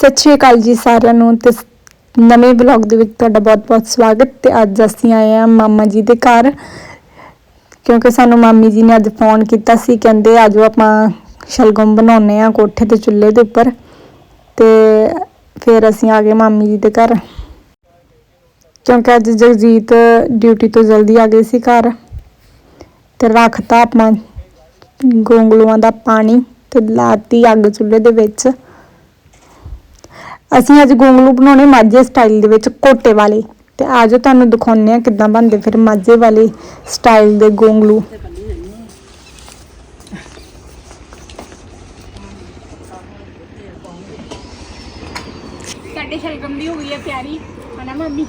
ਸਤਿ ਸ਼੍ਰੀ ਅਕਾਲ ਜੀ ਸਾਰਿਆਂ ਨੂੰ ਤੇ ਨਵੇਂ ਵਲੌਗ ਦੇ ਵਿੱਚ ਤੁਹਾਡਾ ਬਹੁਤ-ਬਹੁਤ ਸਵਾਗਤ ਤੇ ਅੱਜ ਅਸੀਂ ਆਏ ਆ ਮਾਮਾ ਜੀ ਦੇ ਘਰ। ਕਿਉਂਕਿ ਸਾਨੂੰ ਮਾਮੀ ਜੀ ਨੇ ਅੱਜ ਫੋਨ ਕੀਤਾ ਸੀ, ਕਹਿੰਦੇ ਆਜੋ ਆਪਾਂ ਸ਼ਲਗਮ ਬਣਾਉਨੇ ਆ ਕੋਠੇ ਤੇ ਚੁੱਲ੍ਹੇ ਦੇ ਉੱਪਰ ਤੇ ਫਿਰ ਅਸੀਂ ਆ ਗਏ ਮਾਮੀ ਜੀ ਦੇ ਘਰ। ਕਿਉਂਕਿ ਅੱਜ ਜਗਜੀਤ ਡਿਊਟੀ ਤੋਂ ਜਲਦੀ ਆ ਗਏ ਸੀ ਘਰ ਤੇ ਰੱਖਤਾ ਆਪਾਂ ਗੋਂਗਲੂਆਂ ਦਾ ਪਾਣੀ ਤੇ ਲਾਤੀ ਅੱਗ ਚੁੱਲ੍ਹੇ ਦੇ ਵਿੱਚ। ਅਸੀਂ ਅੱਜ ਗੋਂਗਲੂ ਬਣਾਉਣੇ ਮਾਝੇ ਸਟਾਈਲ ਦੇ ਵਿੱਚ ਕੋਟੇ ਵਾਲੇ। ਤੇ ਆਜੋ ਤੁਹਾਨੂੰ ਦਿਖਾਉਂਦੇ ਆ ਕਿੱਦਾਂ ਬਣਦੇ ਫਿਰ ਮਾਝੇ ਵਾਲੇ ਸਟਾਈਲ ਦੇ ਗੋਂਗਲੂ। ਸਾਡੇ ਸ਼ਲਗਮ ਦੀ ਹੋ ਗਈ ਹੈ ਪਿਆਰੀ ਹਨਾ ਮੰਮੀ?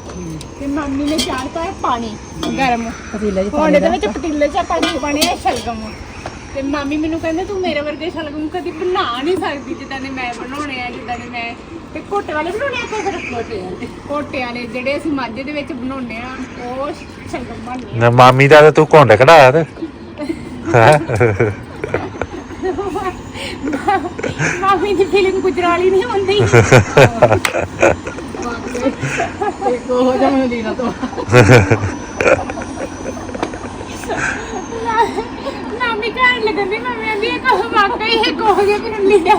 ਤੇ ਮੰਮੀ ਨੇ ਚਾੜਤਾ ਹੈ ਪਾਣੀ ਗਰਮ। ਪਤੀਲੇ ਚ ਹੁਣ ਇਹਦੇ ਵਿੱਚ ਪਤੀਲੇ 'ਚ ਪਾਣੀ ਪਾਣੇ ਹੈ ਸ਼ਲਗਮ। ਤੇ ਮਾਮੀ ਮੈਨੂੰ ਕਹਿੰਦੇ ਤੂੰ ਮੇਰੇ ਵਰਗੇ ਸ਼ਲਗਮ ਕਦੀ ਬਣਾ ਨਹੀਂ ਸਕਦੀ ਜਿੱਦਾਂ ਦੇ ਮੈਂ ਬਣਾਉਣੇ ਆ ਜਿੱਦਾਂ ਦੇ ਮੈਂ ਤੇ ਕੋਟੇ ਵਾਲੇ ਬਣਾਉਣੇ ਆਪਾਂ ਫਿਰ? ਕੋਟੇ ਕੋਟੇ ਵਾਲੇ ਜਿਹੜੇ ਅਸੀਂ ਮਾਝੇ ਦੇ ਵਿੱਚ ਬਣਾਉਣੇ ਆ ਉਹ ਸ਼ਲਗਮ ਬਣਨੇ ਨਾ ਮਾਮੀ ਦਾ ਤੇ ਤੂੰ ਘੁੰਡ ਕਢਾਇਆ ਤੇ। ਮਾਮੀ ਦੀ ਫੀਲਿੰਗ ਗੁਜਰਾਲੀ ਨਹੀਂ ਹੁੰਦੀ। ਇੱਕ ਹੋ ਜਾ ਮੈਨੂੰ ਲੀਨਾ ਤੋਂ। ਮਾਮੀ ਘਰ ਲੱਗਦੀ ਮਾਮੀ ਆਂਦੀ ਇਹ ਕੋ ਵਾਕਈ ਹੈ ਕੋ ਜੇ ਫਿਰ ਲੀਡਾ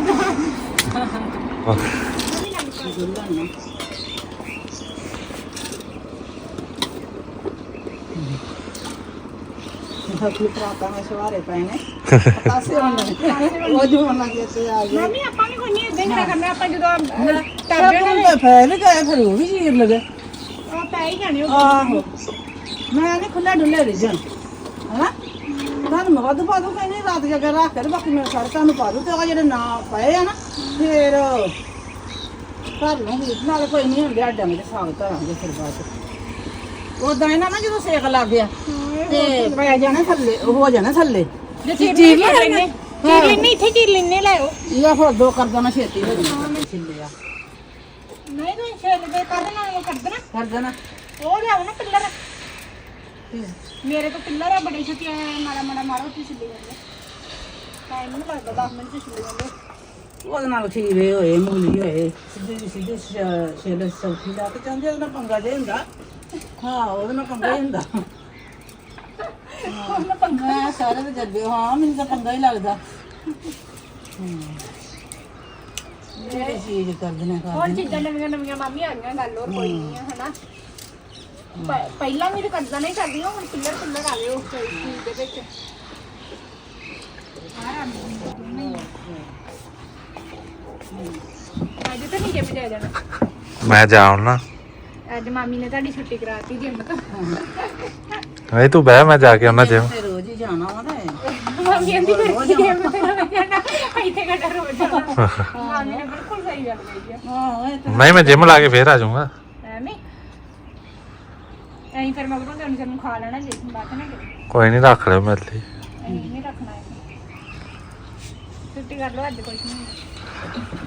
ਦਾ ਹੱਥੀ ਪ੍ਰਾਤਾ ਮੈਂ ਸਵਾਰੇ ਪਏ ਨੇ ਪਾਸੇ ਹੋਣ ਉਹ ਜੋ ਹੋਣਾ ਜਿੱਤੇ ਆ ਗਏ ਮੰਮੀ ਆਪਾਂ ਵੀ ਕੋਈ ਨਹੀਂ ਇਦਾਂ ਹੀ ਕਰਨਾ ਆਪਾਂ ਜਦੋਂ ਤਬੇ ਟੱਬੇ ਨੂੰ ਤਾਂ ਫੈਲ ਗਏ ਫਿਰ ਉਹ ਵੀ ਚੀਰ ਲਗੇ ਉਹ ਪੈ ਹੀ ਜਾਣੇ ਉਹ ਆਹੋ। ਮੈਂ ਨਹੀਂ ਖੁੱਲਾ ਡੁੱਲੇ ਰਿਜਨ ਹਾਂ? ਤੁਹਾਨੂੰ ਮੈਂ ਵੱਧ ਪਾ ਦੂੰ ਕਹਿੰਦੀ ਰਾਤ ਜਗਾ ਰੱਖ ਕੇ ਬਾਕੀ ਮੈਂ ਸਾਰੇ ਤੁਹਾਨੂੰ ਪਾ ਦੂੰ ਤੇ ਉਹ ਜਿਹੜੇ ਨਾ ਪਏ ਆ ਨਾ ਫਿਰ ਕਰ ਲਵਾਂਗੇ ਨਾਲੇ ਕੋਈ ਨਹੀਂ ਹੁੰਦੇ ਆਡਾਂ ਦੇ ਸਾਗ ਧਰਾਂਗੇ ਫਿਰ ਬਾਅਦ ਉਦਾਂ ਇਹਨਾਂ ਨਾ ਜਦੋਂ ਸੇਕ ਲੱਗ ਗਿਆ। ਤੇ ਪੈ ਜਾਣਾ ਥੱਲੇ ਹੋ ਜਾਣਾ ਥੱਲੇ। ਜੇ ਚੀਰ ਲੈਣੇ ਚੀਰ ਲੈਣੇ ਇੱਥੇ ਚੀਰ ਲੈਣੇ ਲਾਓ ਇਹ ਹੋਰ ਦੋ ਕਰ ਦੇਣਾ ਛੇਤੀ ਹੋ ਜਾਣਾ ਛਿੱਲਿਆ। ਨਹੀਂ ਤੂੰ ਛੇਲ ਦੇ ਕਰ ਦੇਣਾ ਉਹ ਕਰ ਦੇਣਾ। ਕਰ ਦੇਣਾ। ਉਹ ਲਿਆਓ ਨਾ ਪਿੱਲਰ। ਮੇਰੇ ਕੋਲ ਪਿੱਲਰ ਆ ਬੜੇ ਛੋਟੇ ਆ ਮਾੜਾ ਮਾੜਾ ਮਾਰੋ ਤੁਸੀਂ ਛਿੱਲੀ ਜਾਂਦੇ। ਟਾਈਮ ਨਹੀਂ ਲੱਗਦਾ 10 ਮਿੰਟ ਚ ਛਿੱਲੀ ਜਾਂਦੇ। ਉਹਦੇ ਨਾਲ ਖੀਰੇ ਹੋਏ ਮੂਲੀ ਹੋਏ ਸਿੱਧੇ ਸਿੱਧੇ ਛੇਲੇ ਸੌਖੀ ਲਾ ਕੇ ਚਾਹੁੰਦੇ ਉਹਦੇ ਪੰਗਾ ਜੇ ਹੁੰਦਾ। ਹਾਂ ਉਹਦੇ ਨਾਲ ਪੰਗਾ ਹੀ ਹੁੰਦਾ। ਪੰਗਾ ਮੈਂ ਸਾਰੇ ਦੇ ਜੱਗੇ ਹਾਂ। ਮੈਨੂੰ ਤਾਂ ਪੰਗਾ ਹੀ ਲੱਗਦਾ। ਹੂੰ। ਇਹ ਚੀਜ਼ ਕਰ ਦੇਣਾ ਕਰ ਹੋਰ ਚੀਜ਼ਾਂ ਨਵੀਆਂ ਨਵੀਆਂ ਮਾਮੀ ਆ ਗਈਆਂ ਗੱਲ ਹੋਰ ਕੋਈ ਨਹੀਂ ਆ ਹਨਾ? ਪ- ਪਹਿਲਾਂ ਵੀ ਕਰਦਾ ਨਹੀਂ ਕਰਦੀਆਂ ਹੁਣ ਪਿੱਲਰ ਪਿੱਲਰ ਆ ਗਏ ਉਸ ਚੀਜ਼ ਦੇ ਵਿੱਚ। ਅੱਜ ਤਾਂ ਨਹੀਂ ਜੇ ਬਜਾ ਜਾਣਾ। ਮੈਂ ਜਾਉਣਾ ਅੱਜ ਮਾਮੀ ਨੇ ਤੁਹਾਡੀ ਛੁੱਟੀ ਕਰਾਤੀ ਜਿੰਮ ਤੋਂ। ਨਹੀਂ ਤੂੰ ਬਹਿ ਮੈਂ ਜਾ ਕੇ ਆਉਣਾ ਜਿਮ ਤੇ ਰੋਜ਼ ਹੀ ਜਾਣਾ ਵਾ ਤੇ। ਮਾਮੀ ਕਹਿੰਦੀ ਫਿਰ ਜਿੰਮ ਤੇ ਰੋ ਜਾਣਾ ਇੱਥੇ ਘਟਾ ਰੋ ਜਾਣਾ? ਮਾਮੀ ਨੇ ਬਿਲਕੁਲ ਸਹੀ ਗੱਲ ਕਹੀ ਆ। ਹਾਂ ਇਹ ਤਾਂ ਨਹੀਂ ਮੈਂ ਜਿਮ ਲਾ ਕੇ ਫੇਰ ਆ ਜਾਊਂਗਾ। ਐਵੇਂ? ਐਂ ਫਿਰ ਮਗਰੋਂ ਤੇ ਉਹਨੂੰ ਖਾ ਲੈਣਾ ਜੇ ਬਾਤ ਨਾ ਕਰੇ। ਕੋਈ ਨਹੀਂ ਰੱਖ ਲਿਓ ਮੇਰੇ ਲਈ। ਐਂ ਨਹੀਂ ਰੱਖਣਾ ਹੈ ਛੁੱਟੀ ਕਰ ਲਓ ਅੱਜ ਕੁਝ ਨਹੀਂ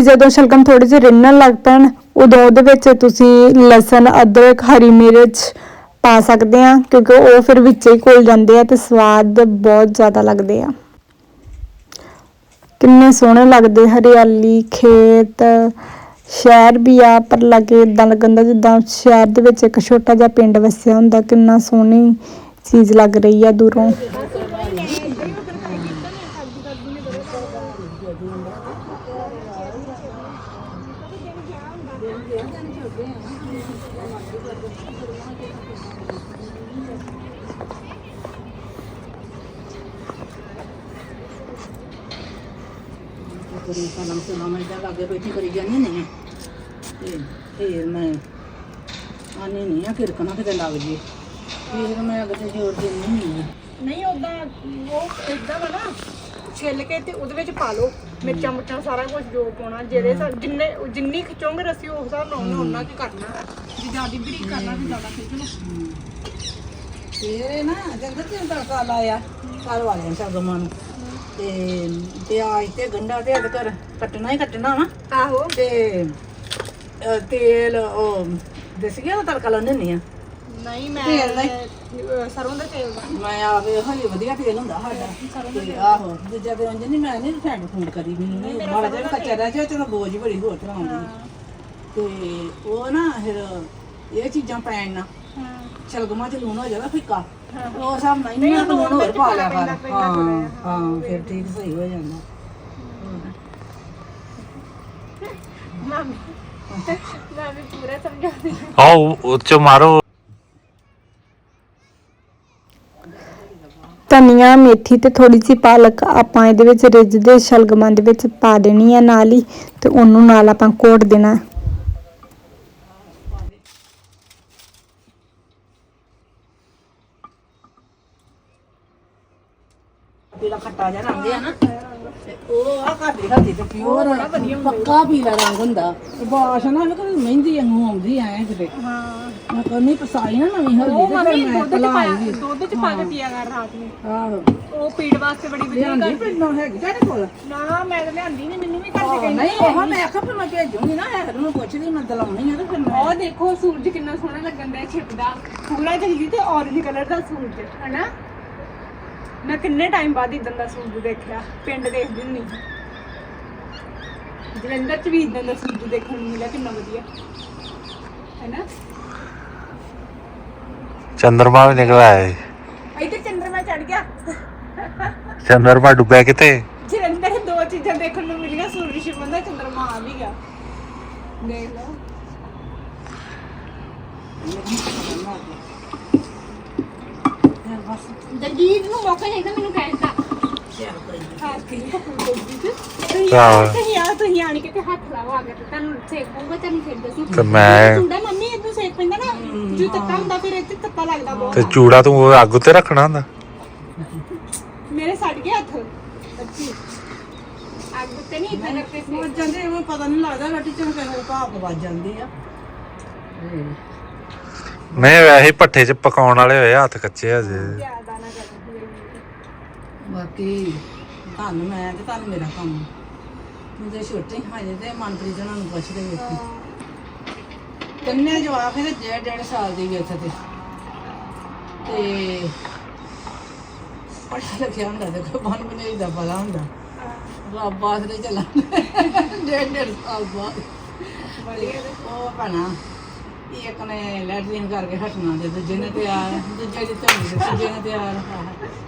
ਤੇ ਜਦੋਂ ਸ਼ਲਗਮ ਥੋੜੇ ਜਿਹੇ ਰਿੰਨਣ ਲੱਗ ਪੈਣ, ਉਦੋਂ ਉਹਦੇ ਵਿੱਚ ਤੁਸੀਂ ਲਸਣ, ਅਦਰਕ, ਹਰੀ ਮਿਰਚ ਪਾ ਸਕਦੇ ਆ, ਕਿਉਂਕਿ ਉਹ ਫਿਰ ਵਿੱਚ ਹੀ ਘੁਲ ਜਾਂਦੇ ਆ ਤੇ ਸਵਾਦ ਬਹੁਤ ਜ਼ਿਆਦਾ ਲੱਗਦੇ ਆ। ਕਿੰਨੇ ਸੋਹਣੇ ਲੱਗਦੇ ਹਰਿਆਲੀ, ਖੇਤ, ਸ਼ਹਿਰ ਵੀ ਆ, ਪਰ ਲੱਗੇ ਇਦਾਂ ਲੱਗਦਾ ਜਿੱਦਾਂ ਸ਼ਹਿਰ ਦੇ ਵਿੱਚ ਇੱਕ ਛੋਟਾ ਜਿਹਾ ਪਿੰਡ ਵਸਿਆ ਹੁੰਦਾ, ਕਿੰਨਾ ਸੋਹਣੀ ਚੀਜ਼ ਲੱਗ ਰਹੀ ਆ ਦੂਰੋਂ। ਕਰੀ ਸਲਾਮ ਸਲਾਮ ਮੈਂ ਜਾ ਲਾਗੇ ਬੈਠੀ ਕਰੀ ਜਾਂਦੀ ਨਹੀਂ ਤੇ ਫੇਰ ਮੈਂ ਆਨੀ ਨਹੀਂ ਆ ਕਿਰਕਣਾ ਕਿਤੇ ਲੱਗ ਜੇ। ਫੇਰ ਮੈਂ ਅੱਗੇ ਜੋਰ ਦਿੰਦੀ ਨਹੀਂ ਨਹੀਂ ਉਦਾਂ ਉਹ ਇਦਾਂ ਵਾ ਨਾ, ਛਿੱਲ ਕੇ ਤੇ ਉਹਦੇ ਵਿੱਚ ਪਾ ਲਓ। ਮਿਰਚਾਂ ਮੁਰਚਾਂ ਸਾਰਾ ਕੁਝ ਜੋ ਪਾਉਣਾ ਜਿਹੜੇ ਸਾ- ਜਿੰਨੇ ਜਿੰਨੀ ਖਿਚੋਂਗੇ ਰੱਸੀ, ਉਸ ਹਿਸਾਬ ਨਾਲ ਉਹਨੇ ਉਹਨਾਂ ਕੀ ਕਰਨਾ। ਜੇ ਜ਼ਿਆਦਾ ਬਰੀਕ ਕਰਨਾ ਤੇ ਜ਼ਿਆਦਾ ਖਿੱਚ ਲਓ। ਫੇਰ ਨਾ ਜੰਗਲ ਤੇ ਤੜਕਾ ਲਾਇਆ ਘਰ ਵਾਲਿਆਂ ਸਗਮਾਂ ਨੂੰ ਤੇ ਪਿਆਜ਼ ਤੇ ਗੰਡਾ ਤੇ ਅਦਕਰ ਕੱਟਣਾ ਹੀ ਕੱਟਣਾ ਵਾ। ਆਹੋ। ਤੇ ਅਹ, ਤੇਲ ਉਹ ਦੇਸੀ ਘਿਓ ਦਾ ਤੜਕਾ ਲਾਉਂਦੇ ਹੁੰਦੀ ਆ। ਨਹੀਂ ਮੈਂ ਤੇਲ ਦਾ ਹੀ। ਅਹ ਸਰੋਂ ਦਾ ਤੇਲ ਦਾ ਮੈਂ ਆਵੇ ਹਲੇ ਵਧੀਆ ਤੇਲ ਹੁੰਦਾ ਸਾਡਾ। ਤੇ ਆਹੋ ਦੂਜਾ ਤੇ ਉਂਝ ਨਹੀਂ ਮੈਂ ਨਹੀਂ ਫੈਂਡ ਫੂਡ ਕਰੀ ਮੈਨੂੰ ਨਹੀਂ ਮਾੜਾ ਜਿਹਾ ਵੀ ਕੱਚਾ ਰਹਿ ਜਾਏ ਚਲੋ ਬੋਝ ਬੜੀ ਹੋਰ ਤਰ੍ਹਾਂ ਆਉਂਦੀ। ਤੇ ਉਹ ਨਾ ਫਿਰ ਇਹ ਚੀਜ਼ਾਂ ਪੈਣ ਨਾ। ਸ਼ਲਗਮਾਂ ਚ ਲੂਣ ਹੋ ਜਾਂਦਾ ਫਿੱਕਾ ਉਹ ਸਭ ਨਹੀਂ ਨਹੀਂ ਲੂਣ ਹੋਰ ਪਾ ਲਿਆ ਕਰ। ਹਾਂ ਹਾਂ ਫਿਰ ਠੀਕ ਸਹੀ ਹੋ ਜਾਂਦਾ। ਮਾਮੀ ਮੈਂ ਵੀ ਪੂਰਾ ਸਮਝਾਉਂਦੀ ਆਓ ਉਹ ਚ ਮਾਰੋ। ਧਨੀਆ ਮੇਥੀ ਤੇ ਥੋੜੀ ਜਿਹੀ ਪਾਲਕ ਆਪਾਂ ਇਹਦੇ ਵਿੱਚ ਰਿੱਝਦੇ ਸ਼ਲਗਮਾਂ ਦੇ ਵਿੱਚ ਪਾ ਦੇਣੀ ਆ ਨਾਲ ਹੀ ਤੇ ਉਹਨੂੰ ਨਾਲ ਆਪਾਂ ਕੋਟ ਦੇਣਾ। ਪੀਲਾ ਖੱਟਾ ਜਿਹਾ ਰੰਗ ਆ ਨਾ ਤੇ ਉਹ ਆ ਘਰ ਦੀ ਹਲਦੀ ਤੇ ਪਿਓਰ ਪੱਕਾ ਪੀਲਾ ਰੰਗ ਹੁੰਦਾ। ਤੇ ਬਾਸ਼ ਨਾ ਵੀ ਕੋਈ ਮਹਿੰਦੀ ਵਾਂਗੂ ਆਉਂਦੀ ਐ ਕਿਤੇ। ਹਾਂ। ਮੈਂ ਕਹਿੰਦੀ ਪਸਾਈ ਨਾ ਨਵੀਂ ਹਲਦੀ ਤੇ ਮੰਮੀ ਫਿਰ ਮੈਂ ਦੁੱਧ ਚ ਪਾ ਪਲਾਈ ਦੁੱਧ ਚ ਪਾ ਕੇ ਪੀਆ ਕਰ ਰਾਤ ਨੂੰ। ਆਹੋ। ਉਹ ਪੀੜ ਵਾਸਤੇ ਬੜੀ ਵਧੀਆ ਲਿਆਂਦੀ ਪਿੰਡੋਂ ਹੈਗੀ ਤੁਹਾਡੇ ਕੋਲ? ਨਾ ਮੈਂ ਤਾਂ ਲਿਆਂਦੀ ਨਹੀਂ ਮੈਨੂੰ ਵੀ ਘਰ ਦੇ ਆਹੋ, ਕਹਿੰਦੇ ਨਹੀਂ ਉਹ ਮੈਂ ਆਖਿਆ ਫਿਰ ਮੈਂ ਭੇਜੂਗੀ ਨਾ ਹੈ ਨੂੰ ਪੁੱਛਦੀ ਮੈਂ ਦਲਾਉਣੀ ਆ ਤੇ ਫਿਰ ਮੈਂ ਉਹ ਦੇਖੋ ਸੂਰਜ ਕਿੰਨਾ ਸੋਹਣਾ ਲੱਗਣ ਦਾ ਛਿਪਦਾ। ਪੂਰਾ ਜਲਦੀ ਤੇ ਔਰੇਂਜ ਕਲਰ ਦਾ ਸੂਰਜ ਹਨਾ? ਮੈਂ ਕਿੰਨੇ ਟਾਈਮ ਬਾਅਦ ਇਦਾਂ ਦਾ ਸੂਰਜ ਦੇਖਿਆ ਪਿੰਡ ਦੇਖਦੀ ਹੁੰਦੀ ਜਲੰਧਰ ਚ ਵੀ ਇਦਾਂ ਦਾ ਸੂਰਜ ਦੇਖਣ ਨੂੰ ਮਿਲਿਆ ਕਿੰਨਾ ਵਧੀਆ। ਹੈਨਾ? ਚੰਦਰਮਾ ਵੀ ਨਿਕਲ ਆਇਆ ਏ। ਇੱਥੇ ਚੰਦਰਮਾ ਚੜ ਗਿਆ। ਚੰਦਰਮਾ ਡੁੱਬਿਆ ਕਿਤੇ ਜਲੰਧਰ ਦੋ ਚੀਜ਼ਾਂ ਦੇਖਣ ਨੂੰ ਮਿਲੀਆਂ ਸੂਰਜ ਛਿਪਣ ਦਾ ਚੰਦਰਮਾ ਆ ਵੀ ਗਿਆ ਦੇਖ ਲਓ ਫਿਰ ਬਸ ਦਲਜੀਤ ਨੂੰ ਮੌਕਾ ਚਾਹੀਦਾ ਮੈਨੂੰ ਕਹਿਣ ਦਾ। ਚੱਲ ਕੋਈ ਨੀ। ਹਾਂ ਕਿ ਤੁਸੀਂ ਆਹੋ। ਤੁਸੀਂ ਆ ਤੁਸੀਂ ਆਣ ਕੇ ਤੇ ਹੱਥ ਲਾਓ ਆ ਕੇ ਤੇ। ਤੁਹਾਨੂੰ ਸੇਕ ਪਊਗਾ ਤੁਹਾਨੂੰ ਫਿਰ ਦੱਸੂ ਤੇ ਮੈਂ ਚੂੜਾ ਮੰਮੀ ਇਦੋਂ ਸੇਕ ਪੈਂਦਾ ਨਾ। ਜੋ ਤੱਤਾ ਹੁੰਦਾ ਫਿਰ ਇੱਥੇ ਤੱਤਾ ਲੱਗਦਾ ਬਹੁਤ। ਤੇ ਚੂੜਾ ਤੂੰ ਉਹ ਅੱਗ ਉੱਤੇ ਰੱਖਣਾ ਹੁੰਦਾ? ਮੇਰੇ ਸੜ ਗਿਆ ਹੱਥ। ਅੱਛੀ ਅੱਗ ਤੇ ਨਹੀਂ ਇੱਥੇ ਰੱਖਦੇ ਸੀ। ਵੱਜ ਜਾਂਦੇ ਐਵੇਂ ਪਤਾ ਨਹੀਂ ਲੱਗਦਾ ਰੋਟੀ ਚ ਕਿਸੇ ਭਾਪ ਵੱਜ ਜਾਂਦੀ ਆ। ਨਹੀਂ ਵੈਸੇ ਹੀ ਭੱਠੇ 'ਚ ਪਕਾਉਣ ਵਾਲੇ ਹੋਏ ਹੱਥ ਕੱਚੇ ਕਰਦੀ ਬਾਕੀ ਤੁਹਾਨੂੰ ਮੈਂ ਤੇ ਤੁਹਾਨੂੰ ਮੇਰਾ ਕੰਮ। ਮੁੰਡੇ ਛੋਟੇ ਹੀ ਤੇ ਮਨਪ੍ਰੀਤ ਜਣਾ ਨੂੰ ਪੁੱਛਦੇ ਵੇਖੀ। ਤਿੰਨੇ ਜਵਾਬ ਇਹਦੇ ਡੇਢ ਡੇਢ ਸਾਲ ਦੀ ਵੀ ਇੱਥੇ ਤੇ। ਤੇ ਪੜ੍ਹਿਆ ਲਿਖਿਆ ਹੁੰਦਾ ਤੇ ਕੋਈ ਬਨ ਬਨੇ ਦਾ ਪਤਾ ਹੁੰਦਾ। ਰੱਬ ਬਾਸਰੇ ਚੱਲਾ ਡੇਢ ਡੇਢ ਸਾਲ ਬਾਅਦ। ਤੇ ਉਹ ਭੈਣਾ ਇੱਕ ਨੇ ਕਰਕੇ ਹਟਣਾ ਤੇ ਦੂਜੇ ਨੇ ਤਿਆਰ ਦੂਜੇ ਦੀ ਤੇ ਤੀਜੇ ਨੇ ਤਿਆਰ।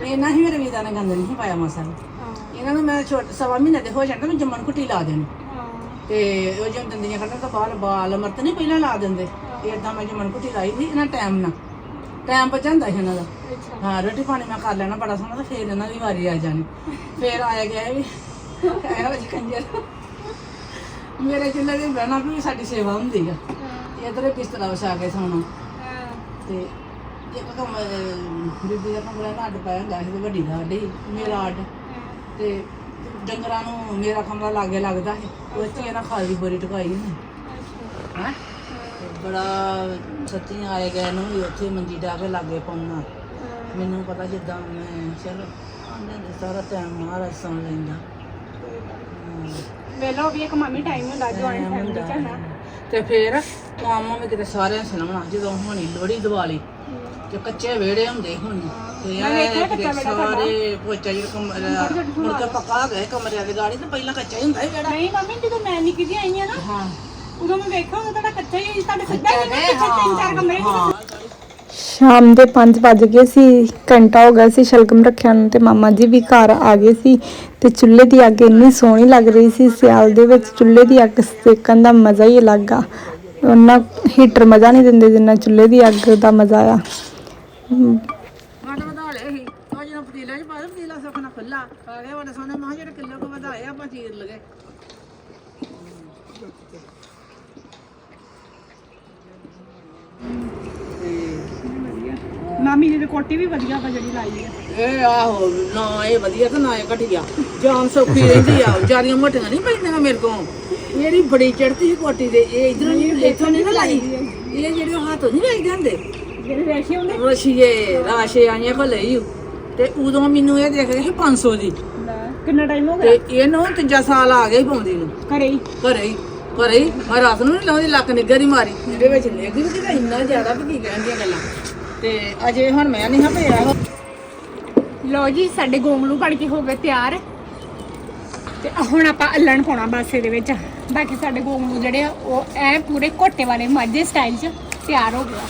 ਇਹਨਾਂ ਹੀ ਮੇਰੇ ਵੀਰਾਂ ਨੇ ਗੰਦ ਨਹੀਂ ਪਾਇਆ ਮਸਾ। ਇਹਨਾਂ ਨੂੰ ਮੈਂ ਛੋਟ ਸਵਾ ਮਹੀਨੇ ਦੇ ਹੋ ਜਾਂਦਾ ਮੈਂ ਜੰਮਣ ਕੁੱਟੀ ਲਾ ਦੇਣੀ। ਤੇ ਉਹ ਜਦੋਂ ਦੰਦੀਆਂ ਕੱਢਣ ਤੋਂ ਬਾਅਦ ਬਾਲ ਅਮਰਤ ਨਹੀਂ ਪਹਿਲਾਂ ਲਾ ਦਿੰਦੇ। ਇਦਾਂ ਮੈਂ ਜੰਮਣ ਕੁੱਟੀ ਲਾਈ ਸੀ ਇਹਨਾਂ ਟਾਈਮ ਨਾਲ। ਟਾਈਮ ਬਚਾਉਂਦਾ ਸੀ ਇਹਨਾਂ ਦਾ। ਹਾਂ ਰੋਟੀ ਪਾਣੀ ਮੈਂ ਕਰ ਲੈਣਾ ਬੜਾ ਸੋਹਣਾ ਤੇ ਫੇਰ ਇਹਨਾਂ ਦੀ ਵਾਰੀ ਆ ਜਾਣੀ। ਫੇਰ ਆਇਆ ਗਿਆ ਵੀ। ਇਹੋ ਜਿਹੀ ਕੰਜਰ। ਮੇਰੇ ਚੁੱਲ੍ਹੇ ਦੇ ਬਹਿਣਾ ਵੀ ਸਾਡੀ ਸੇਵਾ ਹੁੰਦੀ ਆ। ਇਧਰ ਬਿਸਤਰਾ ਵਿਛਾ ਕੇ ਸੌਣਾ ਤੇ ਇੱਕ ਕਮ ਬੀਬੀ ਦਾ ਕਮਰਾ ਨਾ ਅੱਡ ਪਾਇਆ ਹੁੰਦਾ ਸੀ ਤੇ ਵੱਡੀ ਦਾ ਅੱਡ ਸੀ ਮੇਰਾ ਅੱਡ। ਤੇ ਡੰਗਰਾਂ ਨੂੰ ਮੇਰਾ ਕਮਰਾ ਲਾਗੇ ਲੱਗਦਾ ਸੀ ਉਹ 'ਚ ਇਹਨਾਂ ਖਾਲੀ ਬੋਰੀ ਟਕਾਈ ਹੈਂ? ਬੜਾ ਸੱਚੀ ਆਏ ਗਏ ਨੂੰ ਵੀ ਉੱਥੇ ਮੰਜੀ ਡਾ ਕੇ ਲਾਗੇ ਪਾਉਣਾ। ਮੈਨੂੰ ਪਤਾ ਜਿੱਦਾਂ ਮੈਂ ਚਲ ਆਂਦੇ ਸਾਰਾ ਟਾਈਮ ਮਹਾਰਾਜ ਸੁਣ ਲੈਂਦਾ। ਵੇਲੋ ਵੀ ਇੱਕ ਮੰਮੀ ਟਾਈਮ ਹੁੰਦਾ ਜੁਆਇੰਟ ਫੈਮਿਲੀ ਚ ਨਾ। ਤੇ ਫੇਰ ਕੰਮ ਵੀ ਕਿਤੇ ਸਾਰਿਆਂ ਸੁਣਾਉਣਾ ਜਦੋਂ ਹੋਣੀ ਲੋਹੜੀ ਦੀਵਾਲੀ ਤੇ ਕੱਚੇ ਵਿਹੜੇ ਹੁੰਦੇ ਹੁਣ। ਤੇ ਇਹ ਕਿਤੇ ਸਾਰੇ ਪੋਚਾ ਜਿਹੜਾ ਕਮਰਾ ਮੁੜ ਕੇ ਪੱਕਾ ਗਏ ਕਮਰਿਆਂ ਦੀ ਗਾੜੀ ਤੇ ਪਹਿਲਾਂ ਕੱਚਾ ਹੀ ਹੁੰਦਾ ਸੀ ਵਿਹੜਾ। ਨਹੀਂ ਮੰਮੀ ਜਦੋਂ ਮੈਂ ਨਿੱਕੀ ਜਿਹੀ ਆਈ ਆ ਨਾ ਹਾਂ। ਉਦੋਂ ਮੈਂ ਵੇਖਿਆ ਉਦੋਂ ਤੁਹਾਡਾ ਕੱਚਾ ਹੀ ਤੁਹਾਡੇ ਸਿੱਧਾ ਹੀ ਨਾ ਪਿੱਛੇ ਤਿੰਨ ਚਾਰ ਕਮਰੇ ਸੀ ਸ਼ਾਮ ਦੇ 5 ਵਜ ਗਏ ਸੀ ਘੰਟਾ ਹੋ ਗਿਆ ਸੀ ਸ਼ਲਗਮ ਰੱਖਿਆ ਨੂੰ ਤੇ ਮਾਮਾ ਜੀ ਵੀ ਘਰ ਆ ਗਏ ਸੀ ਤੇ ਚੁੱਲ੍ਹੇ ਦੀ ਅੱਗ ਇੰਨੀ ਸੋਹਣੀ ਲੱਗ ਰਹੀ ਸੀ ਸਿਆਲ ਦੇ ਵਿੱਚ ਚੁੱਲ੍ਹੇ ਦੀ ਅੱਗ ਸੇਕਣ ਦਾ ਮਜ਼ਾ ਹੀ ਅਲੱਗ ਆ। ਉਹਨਾਂ ਹੀਟਰ ਮਜ਼ਾ ਨਹੀਂ ਦਿੰਦੇ ਜਿੰਨਾ ਚੁੱਲ੍ਹੇ ਦੀ ਅੱਗ ਦਾ ਮਜ਼ਾ ਆ। ਮਨ ਵਧਾ ਲਏ ਸੀ ਉਹ ਜਦੋਂ ਪਤੀਲਾ ਚ ਪਾ ਦੇ ਪਤੀਲਾ ਸੁੱਕਣਾ ਖੁੱਲਾ ਆ ਗਏ ਬੜੇ ਸੋਹਣੇ ਮਾਂ ਜਿਹੜੇ ਕਿਲੋ ਕੋ ਵਧਾਏ ਆਪਾਂ ਚੀਰ ਲਗੇ ਮਾਮੀ ਜੀ ਦੀ ਕੋਟੀ ਵੀ ਵਧੀਆ ਵਾ ਜਿਹੜੀ ਲਾਈ ਆ। ਇਹ ਆਹੋ ਨਾ ਇਹ ਵਧੀਆ ਤੇ ਨਾ ਇਹ ਘਟੀਆ। ਜਾਨ ਸੌਖੀ ਰਹਿੰਦੀ ਆ। ਜਾਰੀਆਂ ਮੋਟੀਆਂ ਨਹੀਂ ਪੈਂਦੀਆਂ ਮੇਰੇ ਕੋਲ। ਇਹਦੀ ਬੜੀ ਚੜਤੀ ਸੀ ਕੋਟੀ ਦੇ ਇਹ ਇਧਰੋਂ ਨਹੀਂ ਇੱਥੋਂ ਨਹੀਂ ਨਾ ਲਾਈ। ਇਹ ਜਿਹੜੇ ਉਹ ਹੱਥੋਂ ਨਹੀਂ ਲਾਈ ਜਾਂਦੇ। ਜਿਹੜੇ ਰੇਸ਼ੇ ਹੁੰਦੇ ਰਸ਼ੀਏ ਰਾਸ਼ੇ ਆਈਆਂ ਕੋ ਲਈ। ਤੇ ਉਦੋਂ ਮੈਨੂੰ ਇਹ ਦੇਖ ਰਹੀ ਸੀ 500 ਦੀ। ਕਿੰਨਾ ਟਾਈਮ ਹੋ ਗਿਆ? ਤੇ ਇਹਨੂੰ ਤੀਜਾ ਸਾਲ ਆ ਗਿਆ ਹੀ ਪਾਉਂਦੀ ਨੂੰ। ਘਰੇ ਹੀ? ਘਰੇ ਹੀ ਘਰੇ ਹੀ। ਮੈਂ ਰਾਤ ਨੂੰ ਨਹੀਂ ਲਾਉਂਦੀ ਲੱਕ ਨਿੱਗਰ ਹੀ ਮਾਰੀ। ਇਹਦੇ ਵਿੱਚ ਨਿੱਗ ਵੀ ਕਿਤੇ ਇੰਨਾ ਜ਼ਿਆਦਾ ਵੀ ਕੀ ਕਹਿਣ ਦੀਆਂ ਗੱਲਾਂ। ਤੇ ਅਜੇ ਹੁਣ ਮੈਂ ਨਹੀਂ ਹਾਂ ਪਿਆ। ਲੋ ਜੀ ਸਾਡੇ ਗੋਂਗਲੂ ਬਣ ਕੇ ਹੋ ਗਏ ਤਿਆਰ। ਤੇ ਹੁਣ ਆਪਾਂ ਅੱਲਣ ਪਾਉਣਾ ਬਸ ਇਹਦੇ ਵਿੱਚ। ਬਾਕੀ ਸਾਡੇ ਗੋਂਗਲੂ ਜਿਹੜੇ ਆ ਉਹ ਐ ਪੂਰੇ ਘੋਟੇ ਵਾਲੇ ਮਾਝੇ ਸਟਾਈਲ 'ਚ ਤਿਆਰ ਹੋ ਗਿਆ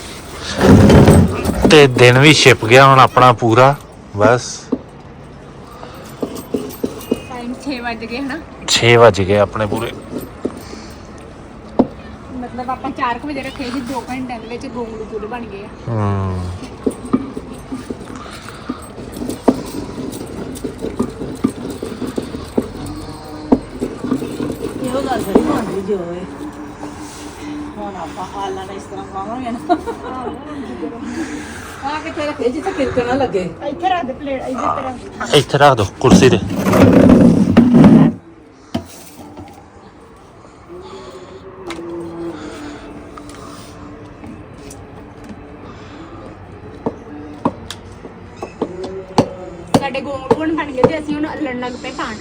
ਤੇ ਦਿਨ ਵੀ ਛਿਪ ਗਿਆ ਹੁਣ ਆਪਣਾ ਪੂਰਾ ਬਸ। ਟਾਈਮ 6 ਵਜ ਗਏ ਹਨਾ। 6 ਵਜ ਗਏ ਆਪਣੇ ਪੂਰੇ। ਮਤਲਬ ਆਪਾਂ 4 ਵਜੇ ਰੱਖੇ ਸੀ 2 ਘੰਟਿਆਂ ਦੇ ਵਿੱਚ ਗੋਂਗਲੂ ਪੂਰੇ ਬਣ ਗਏ ਆ। ਹੂੰ। ਇਹੋ ਗੱਲ ਸਹੀ ਬਣਦੀ ਜੋ ਏ ਹੁਣ ਆਪਾਂ ਹਾਲਾਂ ਦਾ ਇਸ ਤਰ੍ਹਾਂ ਖਾਵਾਂਗੇ ਨਾ। ਆ ਕਿੱਥੇ ਰੱਖੇ? ਜਿੱਥੇ ਕਿਰਕ ਨਾ ਲੱਗੇ। ਇੱਥੇ ਰੱਖ ਦੇ ਪਲੇਟ ਇੱਧਰ ਤਰ੍ਹਾਂ ਇੱਥੇ ਰੱਖ ਦੋ ਕੁਰਸੀ ਤੇ। ਸਾਡੇ ਗੋਂਗਲੂ ਹੁਣ ਬਣ ਗਏ ਤੇ ਅਸੀਂ ਹੁਣ ਅੱਲਣ ਲੱਗ ਪਏ ਖਾਣ।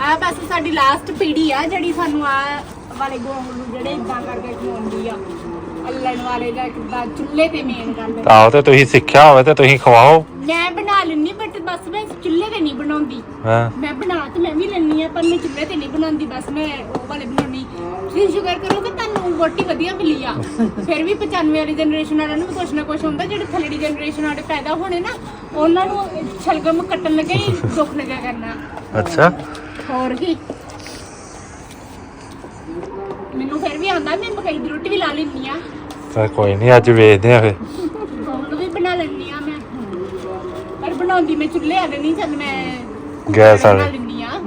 ਆ ਬਸ ਸਾਡੀ ਲਾਸਟ ਪੀੜੀ ਆ ਜਿਹੜੀ ਸਾਨੂੰ ਆ ਵਾਲੇ ਗੋਂਗਲੂ ਜਿਹੜੇ ਇਦਾਂ ਕਰਕੇ ਖਵਾਉਂਦੀ ਆ। ਅੱਲਣ ਵਾਲੇ ਜਾਂ ਕਿੱਦਾਂ ਚੁੱਲ੍ਹੇ ਤੇ ਮੇਨ ਗੱਲ ਆਓ ਤੇ ਤੁਸੀਂ ਸਿੱਖਿਆ ਹੋਵੇ ਤੇ ਤੁਸੀਂ ਖਵਾਓ। ਮੈਂ ਬਣਾ ਲੈਣੀ ਬਟ ਬਸ ਮੈਂ ਚੁੱਲ੍ਹੇ ਤੇ ਨਹੀਂ ਬਣਾਉਂਦੀ। ਹਾਂ। ਮੈਂ ਬਣਾ ਤੇ ਮੈਂ ਵੀ ਲੈਣੀ ਆ ਪਰ ਮੈਂ ਚੁੱਲ੍ਹੇ ਤੇ ਨਹੀਂ ਬਣਾਉਂਦੀ। ਬਸ ਮੈਂ ਉਹ ਵਾਲੇ ਬਣਾਉਣੀ ਤੁਸੀਂ ਸ਼ੁਕਰ ਕਰੋ ਕਿ ਤੁਹਾਨੂੰ ਰੋਟੀ ਵਧੀਆ ਮਿਲੀ ਆ। ਫਿਰ ਵੀ 95 ਵਾਲੀ ਜਨਰੇਸ਼ਨ ਵਾਲਿਆਂ ਨੂੰ ਵੀ ਕੁਛ ਨਾ ਕੁਛ ਹੁੰਦਾ ਜਿਹੜੇ ਥੱਲੜੀ ਜਨਰੇਸ਼ਨ ਵਾਲੇ ਪੈਦਾ ਹੋਣੇ ਨਾ ਉਹਨਾਂ ਨੂੰ ਛਲਗਮ ਕੱਟਣ ਲੱਗੇ ਹੀ ਦੁੱਖ ਲੱਗਿਆ ਕਰਨਾ। ਅੱਛਾ। ਹੋਰ ਕੀ। ਮੈਨੂੰ ਫਿਰ ਵੀ ਆਉਂਦਾ ਮੈਂ ਮਕਈ ਦੀ ਰੋਟੀ ਵੀ ਲਾ ਲੈਂਦੀ ਆ। ਤਾਂ ਕੋਈ ਨਹੀਂ ਅੱਜ ਵੇਚਦੇ ਆ ਫੇ ਉਹਨੂੰ ਵੀ ਬਣਾ ਲੈਂਦੀ ਆ ਮੈਂ। ਪਰ ਬਣਾਉਂਦੀ ਮੈਂ ਚੁੱਲ੍ਹੇ ਵਾਲੇ ਨਹੀਂ ਚੱਲ ਮੈਂ ਗੈਸ ਵਾਲੇ। ਬਣਾ ਲੈਂਦੀ ਆ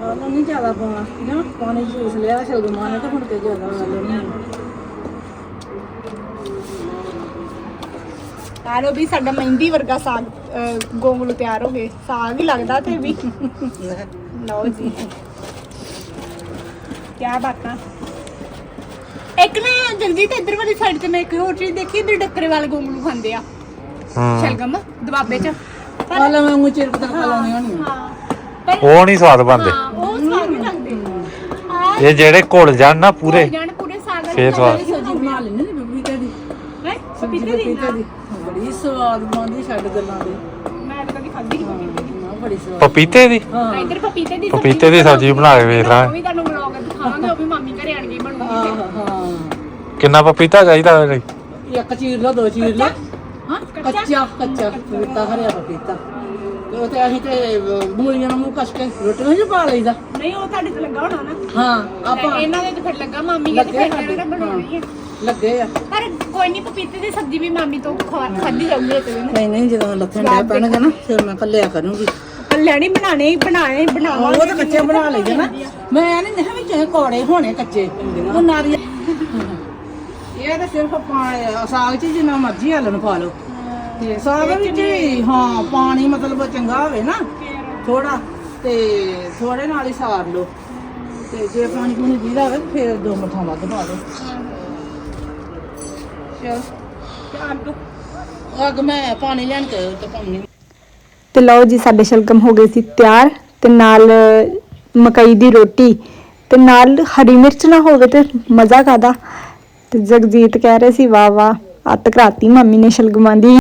ਉਹਨੂੰ ਨਹੀਂ ਜ਼ਿਆਦਾ ਪਾਉਣਾ। ਨਾ ਪਾਣੀ ਜੂਸ ਲਿਆ ਸ਼ਲਗਮਾਂ ਨੇ ਤਾਂ ਹੁਣ ਤੇ ਜ਼ਿਆਦਾ ਗੱਲ ਨਹੀਂ ਆਲੋ ਵੀ ਸਾਡਾ ਮਹਿੰਦੀ ਵਰਗਾ ਸਾਗ ਅਹ, ਗੋਂਗਲੂ ਤਿਆਰ ਹੋ ਗਏ। ਸਾਗ ਹੀ ਲੱਗਦਾ ਤੇ ਵੀ। ਲਓ ਜੀ। ਕੀ ਬਾਤਾਂ। ਇੱਕ ਨਾ ਜਗਜੀਤ ਇੱਧਰ ਵਾਲੀ ਸਾਈਡ ਤੇ ਮੈਂ ਇੱਕ ਹੋਰ ਚੀਜ਼ ਦੇਖੀ ਇੱਧਰ ਡੱਕਰੇ ਵਾਲੇ ਗੋਂਗਲੂ ਖਾਂਦੇ ਆ। ਹੂੰ। ਸ਼ਲਗਮ ਦਬਾਬੇ ਚ। ਪਰ ਮੈਂ ਮੂੰਹ ਚਿਰ ਪਤਾ ਲਾਉਣੀ ਹੋਣੀ ਹਾਂ। ਪਰ ਉਹ ਨਹੀਂ ਸਵਾਦ ਬਣਦੇ। ਹਾਂ ਇਹ ਜਿਹੜੇ ਘੁਲ ਜਾਣ ਨਾ ਪੂਰੇ। ਜਾਣ ਫੇਰ ਸਵਾਦ। ਸਬਜ਼ੀ ਬਣਾ ਲੈਣੀ ਨੇ ਬੀਬੀ ਦੀ। ਹੈਂ? ਪਪੀਤੇ ਦੀ ਪਪੀਤੇ ਦੀ ਬੜੀ ਸਵਾਦ ਬਣਦੀ ਛੱਡ ਗੱਲਾਂ ਦੀ। ਮੈਂ ਤਾਂ ਕਦੀ ਖਾਧੀ ਨਹੀਂ ਪਪੀਤੇ ਦੀ। ਬੜੀ ਸਵਾਦ। ਪਪੀਤੇ ਦੀ? ਹਾਂ। ਇੱਧਰ ਪਪੀਤੇ ਦੀ ਪਪੀਤੇ ਦੀ ਸਬਜ਼ੀ ਬਣਾ ਕੇ ਵੇਖ ਲਾਂ। ਉਹ ਵੀ ਤੁਹਾਨੂੰ ਵਲੌਗ ਦਿਖਾਵਾਂਗੇ ਉਹ ਵੀ ਮਾਮੀ ਘਰੇ ਆਣ ਕੇ ਬਣੂਗੀ ਹਾਂ। ਹਾਂ ਕਿੰਨਾ ਪਪੀਤਾ ਚਾਹੀਦਾ ਇਹਦੇ ਲਈ? ਇੱਕ ਚੀਰ ਲਓ ਦੋ ਚੀਰ ਲਓ ਹਾਂ ਕੱਚਾ? ਕੱਚਾ। ਕੱਚਾ। ਪਪੀਤਾ ਹਰਿਆ ਪਪੀਤਾ। ਤੇ ਉਹ ਤੇ ਅਸੀਂ ਤੇ ਮੂਲੀਆਂ ਨੂੰ ਮੂੰਹ ਕੱਸ ਕੇ ਰੋਟੀਆਂ ਚ ਪਾ ਲਈਦਾ। ਨਹੀਂ ਉਹ ਤੁਹਾਡੇ ਤੇ ਲੱਗਾ ਹੋਣਾ ਨਾ। ਹਾਂ ਤੇ ਆਪਾਂ ਇਹਨਾਂ ਦੇ ਤੇ ਫਿਰ ਲੱਗਾ ਮਾਮੀ ਕਹਿੰਦੀ ਲੱਗੇ ਫਿਰ ਇਹਨਾਂ ਨੇ ਬਣਾਉਣੀ ਹੈ ਲੱਗੇ ਆ। ਪਰ ਕੋਈ ਨਹੀਂ ਪਪੀਤੇ ਦੀ ਸਬਜ਼ੀ ਵੀ ਮਾਮੀ ਤੋਂ ਖਾ- ਖਾਧੀ ਜਾਊਗੀ ਇੱਕ ਦਿਨ ਨਹੀਂ ਨਹੀਂ ਜਦੋਂ ਲੱਥਣ ਦੇ। ਪੈਣਗੇ ਨਾ ਫਿਰ ਮੈਂ ਕੱਲਿਆ ਕਰੂੰਗੀ। ਲੈਣੀ ਬਣਾਣੇ ਹੀ ਬਣਾਏ ਉਹ ਬਣਾਵਾਂਗੇ ਤਾਂ ਕੱਚੇ ਬਣਾ ਲਈਦੇ ਨਾ। ਮੈਂ ਨਹੀਂ ਨਹੀਂ ਵਿੱਚ ਕੋੜੇ ਹੋਣੇ ਕੱਚੇ। ਉਹ ਨਾਰੀਅਲ ਇਹ ਤਾਂ ਸਿਰਫ ਸਾਗ ਚ ਜਿੰਨਾ ਮਰਜ਼ੀ ਹਲਣ ਪਾ ਲਓ। ਤੇ ਸਾਗ ਵਿੱਚ ਹੀ, ਹਾਂ ਪਾਣੀ ਮਤਲਬ ਚੰਗਾ ਹੋਵੇ ਨਾ ਥੋੜਾ ਤੇ ਥੋੜੇ ਨਾਲ ਹੀ ਸਾਰ ਲਓ। ਤੇ ਜੇ ਪਾਣੀ ਪੂਣੀ ਦੀਦਾ ਹੋਵੇ ਤੇ ਫਿਰ ਦੋ ਮਠਾਂ ਵੱਧ ਪਾ ਲਓ ਚਲ ਅਗ ਮੈਂ ਪਾਣੀ ਲੈਣ ਕੇ ਤੇ ਲਓ ਜੀ ਸਾਡੇ ਸ਼ਲਗਮ ਹੋ ਗਏ ਸੀ ਤਿਆਰ ਤੇ ਨਾਲ ਮਕਈ ਦੀ ਰੋਟੀ ਤੇ ਨਾਲ ਹਰੀ ਮਿਰਚ ਨਾ ਹੋਵੇ ਤੇ ਮਜ਼ਾ ਕਾਦਾ ਤੇ ਜਗਜੀਤ ਕਹਿ ਰਹੇ ਸੀ ਵਾਹ ਵਾਹ ਅੱਤ ਕਰਾਤੀ ਮੰਮੀ ਨੇ ਸ਼ਲਗਮਾਂ ਦੀ।